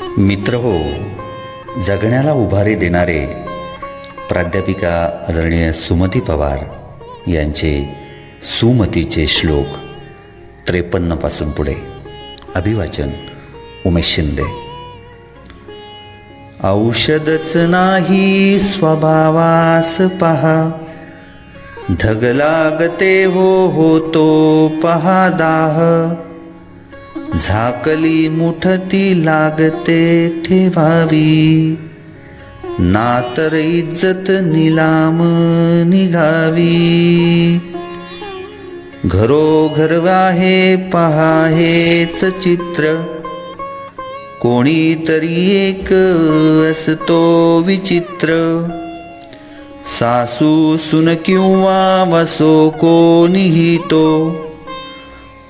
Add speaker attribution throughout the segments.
Speaker 1: मित्र हो जगण्याला उभारी देणारे प्राध्यापिका आदरणीय सुमती पवार यांचे सुमतीचे श्लोक त्रेपन्नपासून पुढे. अभिवाचन उमेश शिंदे. औषधच नाही स्वभावास पहा. धग लागते हो होतो पहा दाह. झाकली मुठती लागते ठेवावी. नातर इज्जत निलाम निघावी. घरोघर आहे पहाहेच चित्र. कोणीतरी एक असतो विचित्र. सासू सुन किंवा वसो कोणीही तो.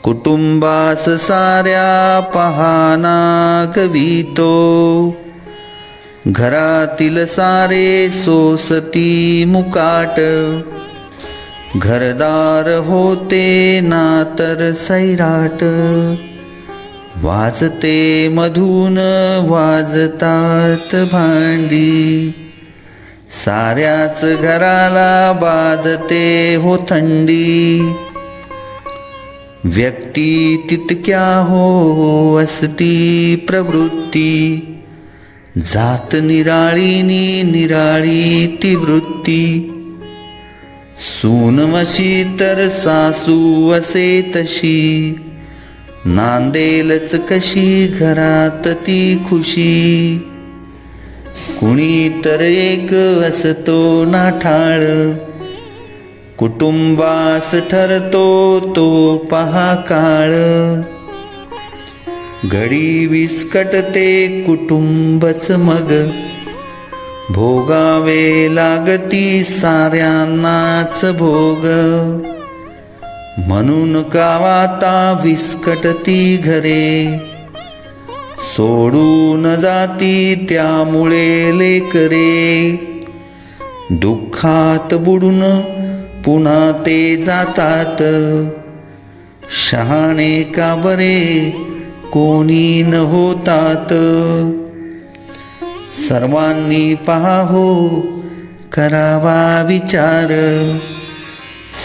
Speaker 1: कुटुंबास साऱ्या पहाना गवितो. घरातील सारे सोसती मुकाट. घरदार होते ना तर सैराट. वाजते मधून वाजतात भांडी. साऱ्याच घराला बाधते हो थंडी. व्यक्ती तितक्या हो असती प्रवृत्ती? जात निराळीनी निराळी ती वृत्ती. सूनवशी तर सासू असे तशी. नांदेलच कशी घरात ती खुशी. कुणी तर एक असतो नाठाळ. कुटुंबास ठरतो तो पहा काळ. घडी विस्कटते कुटुंबच मग. भोगावे लागती साऱ्यांनाच भोग. म्हणून कावाता विस्कटती घरे. सोडून जाती त्यामुळे लेकरे. दुःखात बुडून पुन्हा ते जातात. शहाणे का बरे कोणी न होतात. सर्वांनी पाहो करावा विचार.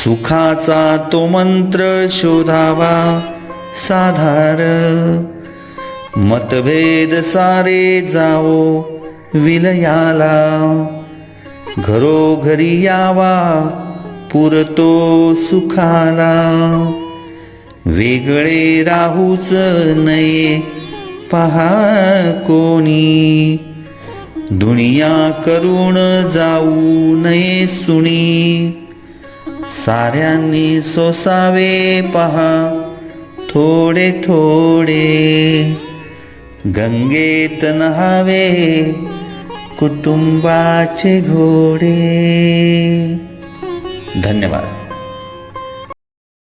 Speaker 1: सुखाचा तो मंत्र शोधावा साधार. मतभेद सारे जावो विलयाला. घरोघरी यावा पुरतो सुखाला. वेगळे राहूच नये पहा कोणी. दुनिया करून जाऊ नये सुणी साऱ्यांनी सोसावे पहा थोडे थोडे. गंगेत नहावे कुटुंबाचे घोडे. धन्यवाद.